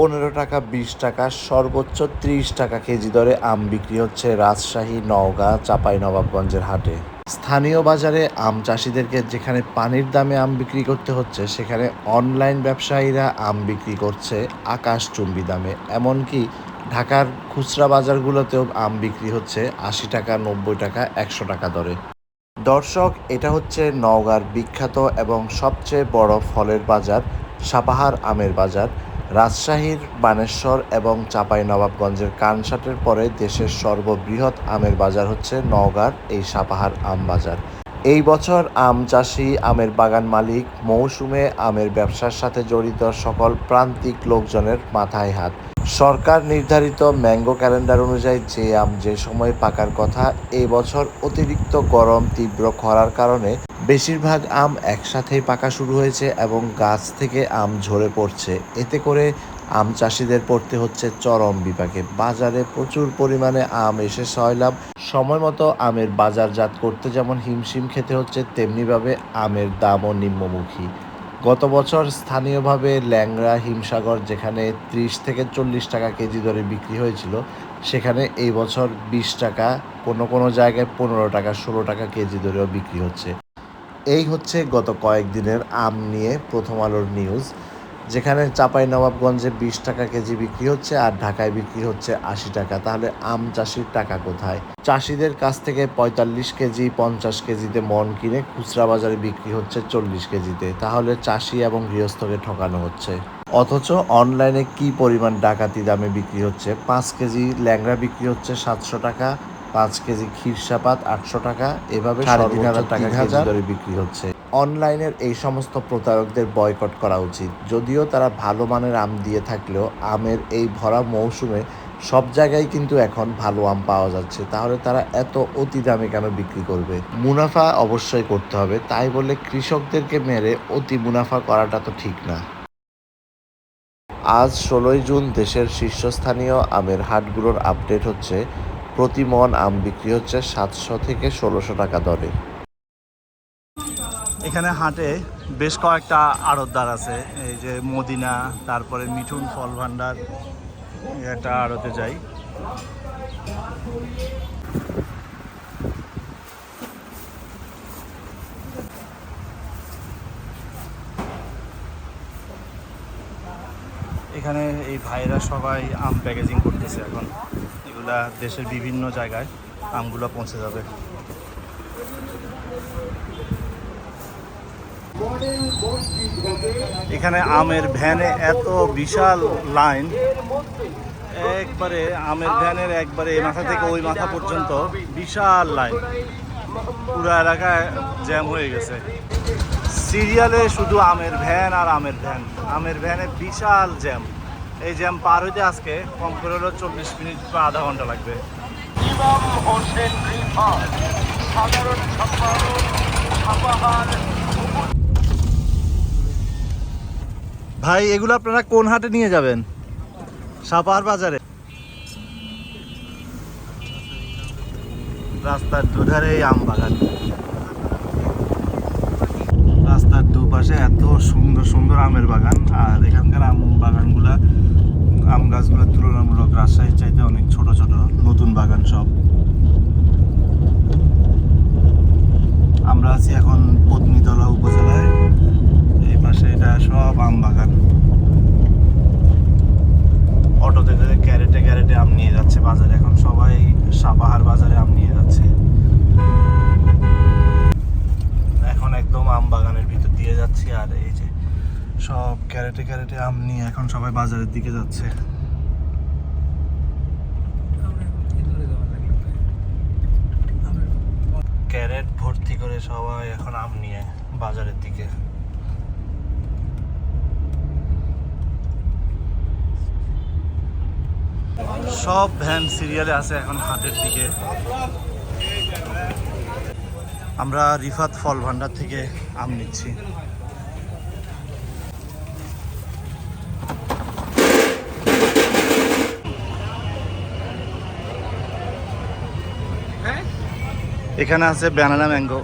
পনেরো টাকা, বিশ টাকা, সর্বোচ্চ ত্রিশ টাকা কেজি দরে আম বিক্রি হচ্ছে রাজশাহী, নওগাঁ চাঁপাইনবাবগঞ্জের হাটে। স্থানীয় বাজারে আম চাষিদেরকে যেখানে পানির দামে আম বিক্রি করতে হচ্ছে, সেখানে অনলাইন ব্যবসায়ীরা আম বিক্রি করছে আকাশচুম্বী দামে। এমনকি ঢাকার খুচরা বাজারগুলোতেও আম বিক্রি হচ্ছে আশি টাকা, নব্বই টাকা, একশো টাকা দরে। দর্শক, এটা হচ্ছে নওগাঁর বিখ্যাত এবং সবচেয়ে বড় ফলের বাজার, সাপাহার আমের বাজার। রাজশাহীর বানেশ্বর এবং চাঁপাইনবাবগঞ্জের কানসাটের পরে দেশের সর্ববৃহৎ আমের বাজার হচ্ছে নওগাঁর এই সাপাহার আম বাজার। এই বছর আম চাষি, আমের বাগান মালিক, মৌসুমে আমের ব্যবসার সাথে জড়িত সকল প্রান্তিক লোকজনের মাথায় হাত। সরকার নির্ধারিত ম্যাঙ্গো ক্যালেন্ডার অনুযায়ী যে আম যে সময় পাকার কথা এই বছর অতিরিক্ত গরম, তীব্র খরার কারণে বেশিরভাগ আম একসাথেই পাকা শুরু হয়েছে এবং গাছ থেকে আম ঝরে পড়ছে। এতে করে আম চাষিদের পড়তে হচ্ছে চরম বিপাকে। বাজারে প্রচুর পরিমাণে আম এসে সয়লাভ সময় মতো আমের বাজারজাত করতে যেমন হিমশিম খেতে হচ্ছে, তেমনিভাবে আমের দামও নিম্নমুখী। গত বছর স্থানীয়ভাবে ল্যাংড়া হিমসাগর, যেখানে ত্রিশ থেকে চল্লিশ টাকা কেজি দরে বিক্রি হয়েছিল, সেখানে এই বছর বিশ টাকা, কোনো কোনো জায়গায় পনেরো টাকা, ষোলো টাকা কেজি দরেও বিক্রি হচ্ছে। এই হচ্ছে গত কয়েকদিনের আম নিয়ে প্রথম আলোর নিউজ যেখানে চাপাই নবাবগঞ্জে বিশ টাকা কেজি বিক্রি হচ্ছে আর ঢাকায় বিক্রি হচ্ছে আশি টাকা। তাহলে আম চাষির টাকা কোথায়? চাষিদের কাছ থেকে পঁয়তাল্লিশ কেজি, পঞ্চাশ কেজিতে মন কিনে খুচরা বাজারে বিক্রি হচ্ছে চল্লিশ কেজিতে। তাহলে চাষি এবং গৃহস্থকে ঠকানো হচ্ছে। অথচ অনলাইনে কি পরিমাণ ডাকাতি দামে বিক্রি হচ্ছে? পাঁচ কেজি ল্যাংড়া বিক্রি হচ্ছে সাতশো টাকা পাঁচ কেজি ক্ষীরসাপাত আটশো টাকা এভাবে তিন হাজার টাকা কেজি বিক্রি হচ্ছে। অনলাইনের এই সমস্ত প্রতারকদের বয়কট করা উচিত। যদিও তারা ভালো মানের আম দিয়ে থাকলেও আমের এই ভরা মৌসুমে সব জায়গায় কিন্তু এখন ভালো আম পাওয়া যাচ্ছে। তাহলে তারা এত অতি দামে কেন বিক্রি করবে? মুনাফা অবশ্যই করতে হবে। তাই বলে কৃষকদেরকে মেরে অতি মুনাফা করাটা তো ঠিক না। আজ ষোলোই জুন দেশের শীর্ষস্থানীয় আমের হাটগুলোর আপডেট হচ্ছে প্রতি মন আম বিক্রি হচ্ছে সাতশো থেকে ষোলোশো টাকা দরে। এখানে হাটে বেশ কয়েকটা আড়তদার আছে। এই যে মদিনা, তারপরে মিঠুন ফল ভান্ডার একটা আড়তে যাই। এখানে এই ভাইরা সবাই আম প্যাকেজিং করতেছে এখন। এগুলা দেশের বিভিন্ন জায়গায় আমগুলো পৌঁছে যাবে। এখানে আমের ভ্যানে এত বিশাল লাইন। একবারে আমের ভ্যানের একবারে এই মাথা থেকে ওই মাথা পর্যন্ত বিশাল লাইন। পুরো এলাকায় জ্যাম হয়ে গেছে। সিরিয়ালে শুধু আমের ভ্যান আর আমের ভ্যান। আমের ভ্যানে বিশাল জ্যাম। এই জ্যাম পার হইতে আজকে কম করে হলো চল্লিশ মিনিট বা আধা ঘণ্টা লাগবে। ভাই এগুলো আপনারা কোন হাটে নিয়ে যাবেন? সাপাহার বাজারে। রাস্তার দুধারে এই আম বাগান। রাস্তার দুপাশে এত সুন্দর সুন্দর আমের বাগান আর এখানকার আম বাগানগুলা আম গাছগুলো তুলনামূলক রাজশাহীর চাইতে অনেক ছোট ছোট নতুন বাগান সব। আমরা আছি এখন পত্নীতলা উপজেলায়। এই পাশে এটা সব আম বাগান। অটোতে ক্যারেটে ক্যারেটে আম নিয়ে যাচ্ছে বাজারে। এখন সবাই সাপাহার বাজারে আম নিয়ে যাচ্ছে এখন একদম আম বাগানের ভিতর দিয়ে যাচ্ছি আর এই যে সব ক্যারেটে ক্যারেটে আম নিয়ে এখন সবাই বাজারের দিকে যাচ্ছে। ক্যারেট ভর্তি করে সবাই এখন আম নিয়ে বাজারের দিকে। সব ভ্যান সিরিয়ালে আছে এখন হাটের দিকে। আমরা রিফাত ফল ভান্ডার থেকে আম নিচ্ছি। এখানে আছে ব্যানানা ম্যাঙ্গো